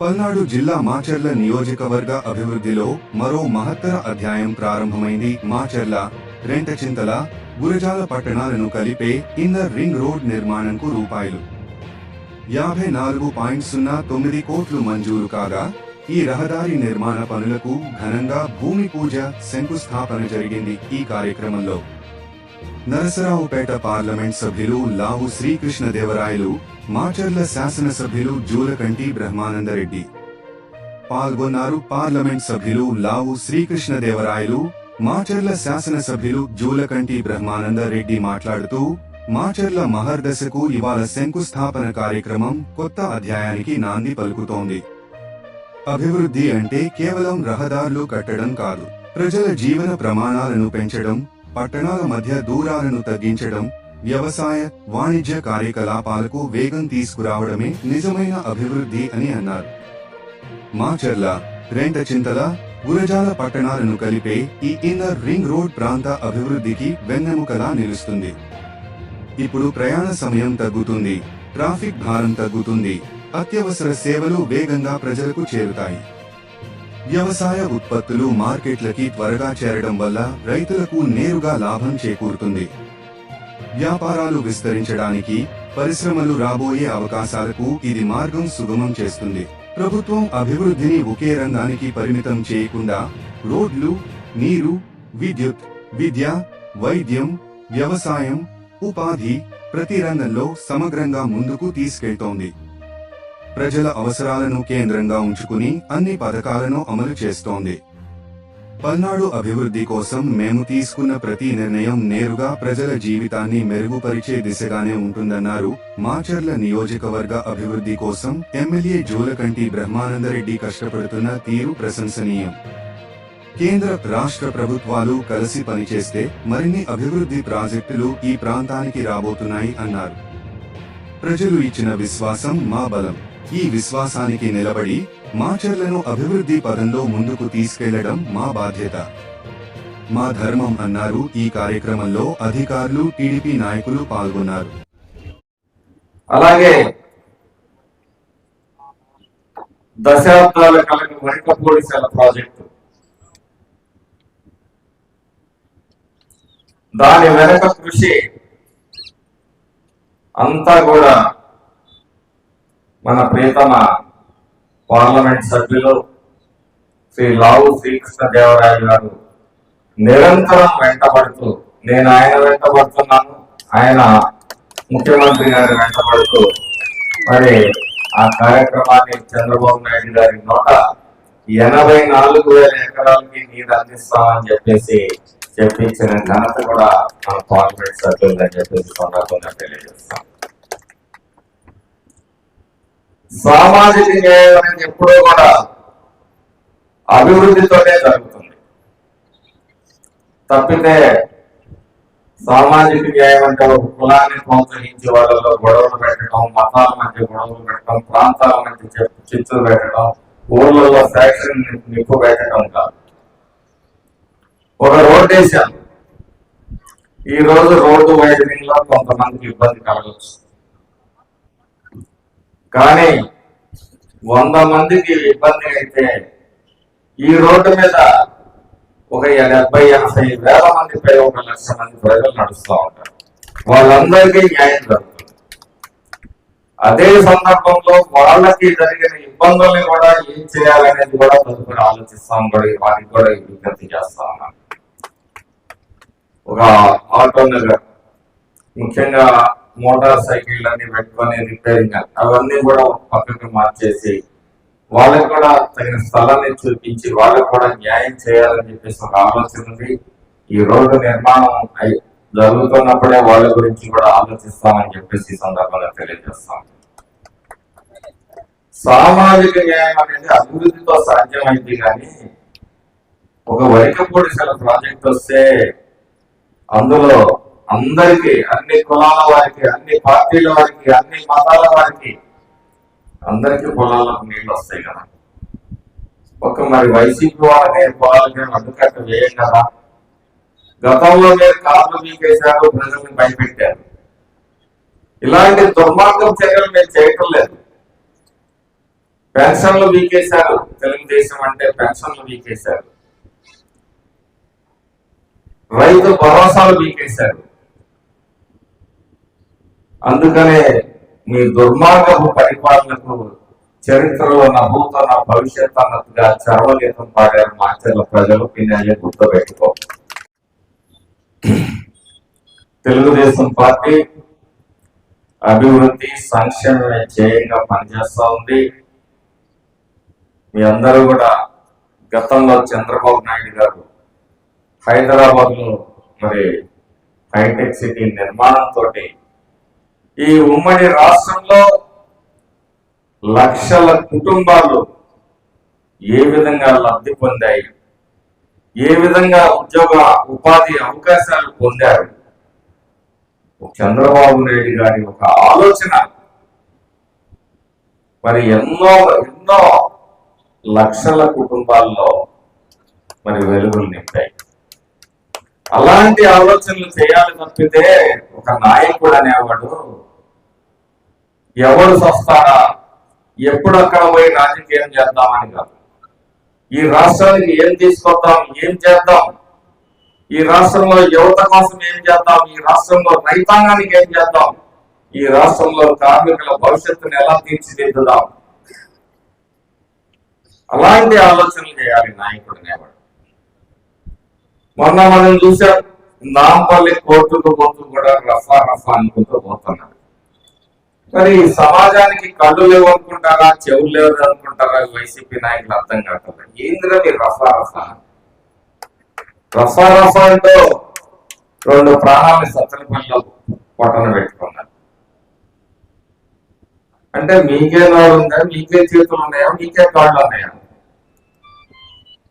పల్నాడు జిల్లా మాచర్ల నియోజకవర్గ అభివృద్ధిలో మరో మహత్తర అధ్యాయం ప్రారంభమైంది. మాచర్ల రెంటచింతల గురజాల పట్టణాలను కలిపే ఇన్నర్ రింగ్ రోడ్ నిర్మాణంకు రూపాయలు. యాభై నాలుగు పాయింట్ సున్నా తొమ్మిది కోట్లు మంజూరు కాగా ఈ రహదారి నిర్మాణ పనులకు ఘనంగా భూమి పూజ శంకుస్థాపన జరిగింది ఈ కార్యక్రమంలో. నరసరావుపేట పార్లమెంట్ సభ్యులు లావు శ్రీకృష్ణదేవరాయలు మాచర్ల శాసనసభ్యులు జూలకంటి బ్రహ్మానందరెడ్డి. పాల్గొన్నారు పార్లమెంట్ సభ్యులు లావు శ్రీకృష్ణదేవరాయలు మాచర్ల శాసనసభ్యులు జూలకంటి బ్రహ్మానందరెడ్డి మాట్లాడుతూ మాచర్ల మహర్దశకు ఇవాళ శంకుస్థాపన కార్యక్రమం కొత్త అధ్యాయానికి నాంది పలుకుతోంది. అభివృద్ధి అంటే కేవలం రహదారులు కట్టడం కాదు ప్రజల జీవన ప్రమాణాలను పెంచడం పట్టణాల మధ్య దూరాలను తగ్గించడం వ్యవసాయ వాణిజ్య కార్యకలాపాలకు వేగం తీసుకురావడమే నిజమైన అభివృద్ధి అని అన్నారు. మాచర్ల రెంటచింతల గురజాల పట్టణాలను కలిపే ఈ ఇన్నర్ రింగ్ రోడ్ ప్రాంత అభివృద్ధికి వెన్నెముకలా నిలుస్తుంది. ఇప్పుడు ప్రయాణ సమయం తగ్గుతుంది ట్రాఫిక్ భారం తగ్గుతుంది అత్యవసర సేవలు వేగంగా ప్రజలకు చేరుతాయి. వ్యవసాయ ఉత్పత్తులు మార్కెట్లకి త్వరగా చేరడం వల్ల రైతులకు నేరుగా లాభం చేకూరుతుంది. వ్యాపారాలు విస్తరించడానికి పరిశ్రమలు రాబోయే అవకాశాలకు ఇది మార్గం సుగమం చేస్తుంది. ప్రభుత్వం అభివృద్ధిని ఒకే రంగానికి పరిమితం చేయకుండా రోడ్లు నీరు విద్యుత్ విద్య వైద్యం వ్యవసాయం ఉపాధి ప్రతి రంగంలో సమగ్రంగా ముందుకు తీసుకెళ్తోంది. ప్రజల అవసరాలను కేంద్రంగా ఉంచుకుని అన్ని పథకాలను అమలు చేస్తోంది. పల్నాడు అభివృద్ధి కోసం మేము తీసుకున్న ప్రతి నిర్ణయం నేరుగా ప్రజల జీవితాన్ని మెరుగుపరిచే దిశగానే ఉంటుందన్నారు మాచర్ల నియోజకవర్గ అభివృద్ధి కోసం ఎమ్మెల్యే జూలకంటి బ్రహ్మానందరెడ్డి కష్టపడుతున్న తీరు ప్రశంసనీయం. కేంద్ర రాష్ట్ర ప్రభుత్వాలు కలిసి పనిచేస్తే మరిన్ని అభివృద్ధి ప్రాజెక్టులు ఈ ప్రాంతానికి రాబోతున్నాయి అన్నారు. ప్రజలు ఇచ్చిన విశ్వాసం మా బలం. ఈ విశ్వాసానికి నిలబడి మాచర్లను అభివృద్ధి పదంలో ముందుకు తీసుకెళ్ళడం మా బాధ్యత. మా ధర్మం అన్నారు. ఈ కార్యక్రమంలో అధికారులు టీడీపీ నాయకులు పాల్గొన్నారు. అలాగే దశాబ్దాల ప్రాజెక్టు. దాని వెనక కృషి అంతా కూడా మన ప్రియతమ పార్లమెంట్ సభ్యులు శ్రీ లావు శ్రీకృష్ణ దేవరాయలు గారు నిరంతరం వెంటబడుతూ నేను ఆయన వెంటబడుతున్నాను ఆయన ముఖ్యమంత్రి గారు వెంటబడుతూ మరి ఆ కార్యక్రమాన్ని చంద్రబాబు నాయుడు గారి నోట ఎనభై నాలుగు వేల ఎకరాలకి నీరు అందిస్తామని చెప్పేసి చెప్పించిన ఘనత కూడా మన పార్లమెంట్ సభ్యులని చెప్పేసి సందర్భంగా తెలియజేస్తాం. సామాజిక న్యాయం అనేది ఎప్పుడూ కూడా అభివృద్ధితోనే జరుగుతుంది. తప్పితే సామాజిక న్యాయం అంటే ఒక కులాన్ని ప్రోత్సహించే వాళ్ళలో గొడవలు పెట్టడం మతాల మధ్య గొడవలు పెట్టడం ప్రాంతాల మధ్య చెప్- చిచ్చులు పెట్టడం ఊర్లలో ఫ్యాక్షన్ నిప్పు పెట్టడం కాదు. ఒక రోడ్డు వేసాం ఈ రోజు రోడ్డు వైడనింగ్లో కొంతమందికి ఇబ్బంది కలగవచ్చు కానీ వంద మందికి ఇబ్బంది అయితే ఈ రోడ్డు మీద ఒక డెబ్బై ఎనభై వేల మంది పై ఒక లక్ష మంది ప్రజలు నడుస్తూ ఉంటారు. వాళ్ళందరికీ న్యాయం జరుగుతుంది. అదే సందర్భంలో వాళ్ళకి జరిగిన ఇబ్బందుల్ని కూడా ఏం చేయాలనేది కూడా తదుపరి ఆలోచిస్తాం కూడా వారికి కూడా విజ్ఞప్తి చేస్తా ఉన్నాను ఒక ఆటో ముఖ్యంగా మోటార్ సైకిల్ అన్ని పెట్టుకొని రిపేరింగ్ అవన్నీ కూడా ఒక పక్కకి మార్చేసి వాళ్ళకి కూడా తగిన స్థలాన్ని చూపించి వాళ్ళకి కూడా న్యాయం చేయాలని చెప్పేసి ఒక ఆలోచన ఉంది. ఈ రోడ్డు నిర్మాణం జరుగుతున్నప్పుడే వాళ్ళ గురించి కూడా ఆలోచిస్తామని చెప్పేసి ఈ సందర్భంగా తెలియజేస్తాం. సామాజిక న్యాయం అనేది అభివృద్ధితో సాధ్యమైంది కానీ ఒక వైకపూడిసల ప్రాజెక్ట్ వస్తే అందులో అందరికి అన్ని కులాల వారికి అన్ని పార్టీల వారికి అన్ని మతాల వారికి అందరికి పొలాలకు నీళ్ళు వస్తాయి కదా. ఒక మరి వైసీపీ వాళ్ళకి పొలాలకి అడ్డుకట్ట వేయం కదా. గతంలో మీరు కార్లు మీకేశారు ప్రజల్ని భయపెట్టారు. ఇలాంటి దుర్మార్గం చర్యలు మేము చేయటం లేదు. పెన్షన్లు వీకేశారు తెలుగుదేశం అంటే పెన్షన్లు వీకేశారు రైతు భరోసాలు వీకేశారు అందుకనే మీ దుర్మార్గపు పరిపాలనకు చరిత్రలో నవ్వుతున్న భవిష్యత్ అన్నట్టుగా చరవగీతం పాడారు మాచర్ల ప్రజలు. పిన్నెల్లి గుర్తుపెట్టుకో తెలుగుదేశం పార్టీ అభివృద్ధి సంక్షేమమే చేయంగా పనిచేస్తూ ఉంది. మీ అందరూ కూడా గతంలో చంద్రబాబు నాయుడు గారు హైదరాబాద్లో మరి హైటెక్ సిటీ నిర్మాణంతో ఈ ఉమ్మడి రాష్ట్రంలో లక్షల కుటుంబాలు ఏ విధంగా లబ్ధి పొందాయి? ఏ విధంగా ఉద్యోగ ఉపాధి అవకాశాలు పొందారు? చంద్రబాబు నాయుడు గారి ఒక ఆలోచన. మరి ఎన్నో ఎన్నో లక్షల కుటుంబాల్లో మరి వెలుగులు నింపాయి. అలాంటి ఆలోచనలు చేయాలి తప్పితే ఒక నాయకుడు అనేవాడు ఎవరు సస్తారా? ఎప్పుడు అక్కడ పోయి రాజకీయం చేద్దామని కాదు. ఈ రాష్ట్రానికి ఏం తీసుకొద్దాం ఏం చేద్దాం? ఈ రాష్ట్రంలో యువత కోసం ఏం చేద్దాం? ఈ రాష్ట్రంలో రైతాంగానికి ఏం చేద్దాం? ఈ రాష్ట్రంలో కార్మికుల భవిష్యత్తును ఎలా తీర్చిదిద్దుదాం? అలాంటి ఆలోచనలు చేయాలి నాయకుడు అనేవాడు మొన్న మనం చూసాం నాంపల్లి కోర్టుకు పోతూ కూడా రఫా రఫా అనుకుంటూ పోతున్నారు మరి సమాజానికి కళ్ళు లేవు అనుకుంటారా చెవులు లేవు అనుకుంటారా వైసీపీ నాయకులు అర్థం కాదు ఏందిరా మీరు రఫా రఫా? రఫా రఫా అంటూ రెండు ప్రాణాలని సత్తనపల్లిలో పొట్టన పెట్టుకున్నారు. అంటే మీకే నోరు ఉందా? మీకే చేతులు ఉన్నాయా? మీకే కాళ్ళు ఉన్నాయా?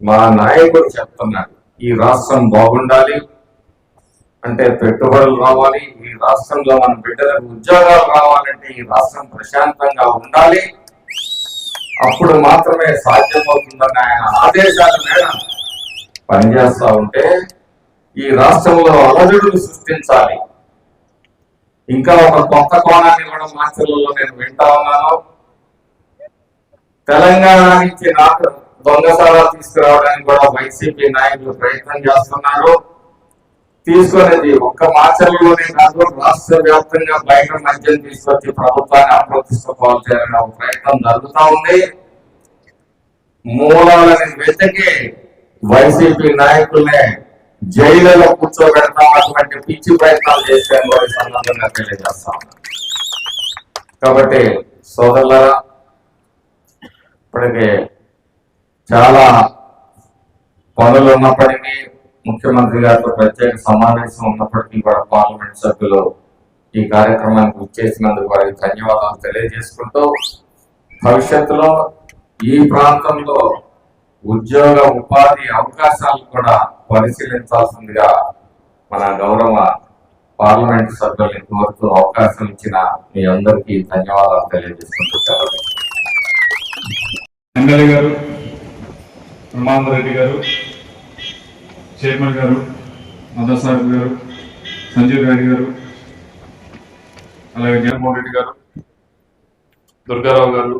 మా నాయకుడు చెప్తున్నాడు ఈ రాష్ట్రం బాగుండాలి అంటే పెట్టుబడులు రావాలి ఈ రాష్ట్రంలో మన బిడ్డలకు ఉద్యోగాలు రావాలంటే ఈ రాష్ట్రం ప్రశాంతంగా ఉండాలి. అప్పుడు మాత్రమే సాధ్యమవుతుందని ఆయన ఆదేశాల మేర పనిచేస్తా ఉంటే ఈ రాష్ట్రంలో అలజడులు సృష్టించాలి. ఇంకా ఒక కొత్త కోణాన్ని కూడా మాచర్లలో నేను వింటా ఉన్నాను. తెలంగాణ నుంచి నాకు దొంగసారా తీసుకురావడానికి కూడా వైసీపీ నాయకులు ప్రయత్నం చేస్తున్నారు. తీసుకునేది. ఒక్క మాసంలోనే కాదు రాష్ట్ర వ్యాప్తంగా బయట మద్యం తీసుకొచ్చి ప్రభుత్వాన్ని అప్రతిష్టపాలు చేయాలనే ఒక ప్రయత్నం జరుగుతూ ఉంది. మూలాలని వెతకి వైసీపీ నాయకులనే జైలులో కూర్చోబెడతాం అటువంటి పిచ్చి ప్రయత్నాలు చేసే వారి సందర్భంగా తెలియజేస్తాం కాబట్టి సోదరుల ఇప్పటికే చాలా పనులు ఉన్నప్పటికీ ముఖ్యమంత్రి గారితో ప్రత్యేక సమావేశం ఉన్నప్పటికీ కూడా పార్లమెంట్ సభ్యులు ఈ కార్యక్రమానికి చేసినందుకు వారికి ధన్యవాదాలు తెలియజేసుకుంటూ భవిష్యత్తులో ఈ ప్రాంతంలో ఉద్యోగ ఉపాధి అవకాశాలు కూడా పరిశీలించాల్సిందిగా మన గౌరవ పార్లమెంట్ సభ్యుల్ని కోరుతూ అవకాశం ఇచ్చిన మీ అందరికీ ధన్యవాదాలు తెలియజేసుకుంటూ ఎమ్మెల్యే గారు బ్రహ్మాందరెడ్డి గారు చైర్మన్ గారు మదసాహెబ్ గారు సంజీవ్ గారి గారు అలాగే జగన్మోహన్ రెడ్డి గారు దుర్గారావు గారు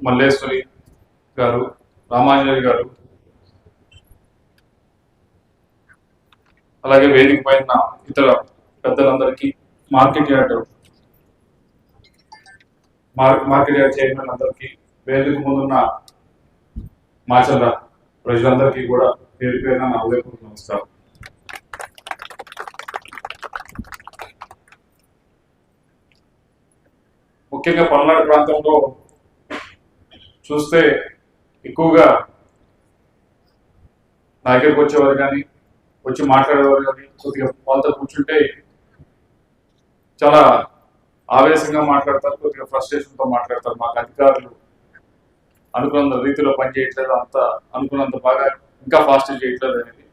మల్లేశ్వరి గారు రామాంజలి గారు అలాగే వేదిక పైన ఇతర పెద్దలందరికీ మార్కెట్ యార్డ్ మార్- మార్కెట్ యార్డ్ చైర్మన్ అందరికీ వేదిక ముందున్న మాచల్ల ప్రజలందరికీ కూడా పేరు పేరున నా ఉదయపూర్వక నమస్కారం. ముఖ్యంగా పల్నాడు ప్రాంతంలో చూస్తే ఎక్కువగా నా దగ్గరకు వచ్చేవారు కానీ వచ్చి మాట్లాడేవారు కానీ కొద్దిగా వాళ్ళతో కూర్చుంటే చాలా ఆవేశంగా మాట్లాడతారు కొద్దిగా ఫ్రస్ట్రేషన్తో మాట్లాడతారు. మాకు అధికారులు అనుకున్నంత రీతిలో పనిచేయట్లేదు అంత అనుకున్నంత బాగా ఇంకా ఫాస్ట్ చేయట్లేదు అనేది.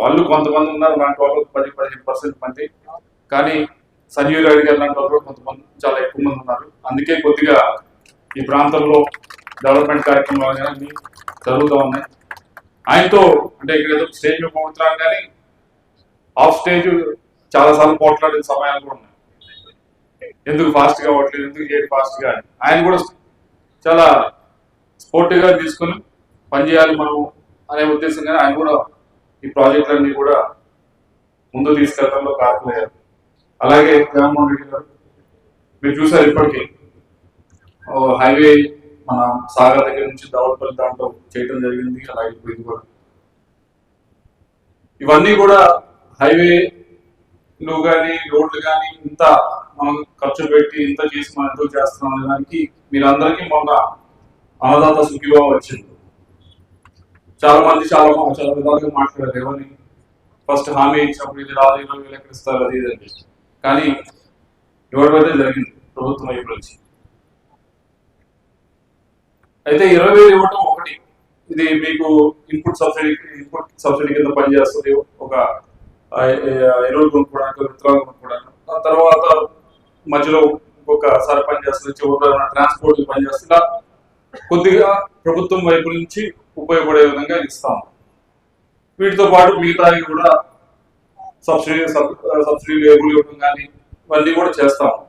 వాళ్ళు కొంతమంది ఉన్నారు లాంటి వాళ్ళు పది పదిహేను పర్సెంట్ మంది. కానీ సంజీవ్ రెడ్డి గారు లాంటి వాళ్ళు కొంతమంది చాలా ఎక్కువ మంది ఉన్నారు. అందుకే కొద్దిగా ఈ ప్రాంతంలో డెవలప్మెంట్ కార్యక్రమాలు కానీ జరుగుతూ ఉన్నాయి. ఆయనతో అంటే ఇక్కడ ఏదో స్టేజ్ మీద పోతున్నాను కానీ ఆఫ్ స్టేజ్ చాలా సార్లు పోట్లాడిన సమయాలు కూడా ఉన్నాయి. ఎందుకు ఫాస్ట్గా అవ్వట్లేదు ఎందుకు చేయడం ఫాస్ట్గా ఆయన కూడా చాలా స్పోర్టివ్గా తీసుకుని పనిచేయాలి మనం అనే ఉద్దేశంగానే ఆయన కూడా ఈ ప్రాజెక్టులన్నీ కూడా ముందు తీసుకెళ్ళడంలో కారణమయ్యారు. అలాగే జగన్మోహన్ రెడ్డి గారు మీరు చూసారు ఇప్పటికీ హైవే మన సాగర్ దగ్గర నుంచి దౌడపల్లి దాంట్లో చేయడం జరిగింది అలాగే ఇప్పుడు ఇది కూడా. ఇవన్నీ కూడా హైవేలు కానీ రోడ్లు కానీ ఇంత మనం ఖర్చు పెట్టి ఇంత చేసి మనం ఎంతో చేస్తున్నాం అనే దానికి మీరందరికీ మొన్న అన్నదాత సుఖీభావ వచ్చింది. చాలా మంది చాలా చాలా విధాలుగా మాట్లాడారు ఎవరిని? ఫస్ట్ హామీ ఇచ్చినప్పుడు ఇది రాదు ఇరవై వేలు ఎక్కడ ఇస్తారు అది ఇది అని కానీ ఇవ్వడమైతే జరిగింది ప్రభుత్వం వైపు నుంచి. అయితే ఇరవై వేలు ఇవ్వటం ఒకటి. ఇది మీకు ఇన్పుట్ సబ్సిడీ ఇన్పుట్ సబ్సిడీ కింద పనిచేస్తుంది ఒక ఎరువులు కొనుక్కోవడానికి విత్తనాలు కొనుక్కోవడానికి. ఆ తర్వాత మధ్యలో ఇంకొకసారి పనిచేస్తుంది చివరిలో ట్రాన్స్పోర్ట్ పనిచేస్తుంది ఇలా కొద్దిగా ప్రభుత్వం వైపు నుంచి ఉపయోగపడే విధంగా ఇస్తాం. వీటితో పాటు మిగతావి కూడా సబ్సిడీ సబ్- సబ్సిడీ లేబుల్ ఇవ్వడం కానీ ఇవన్నీ కూడా చేస్తాం.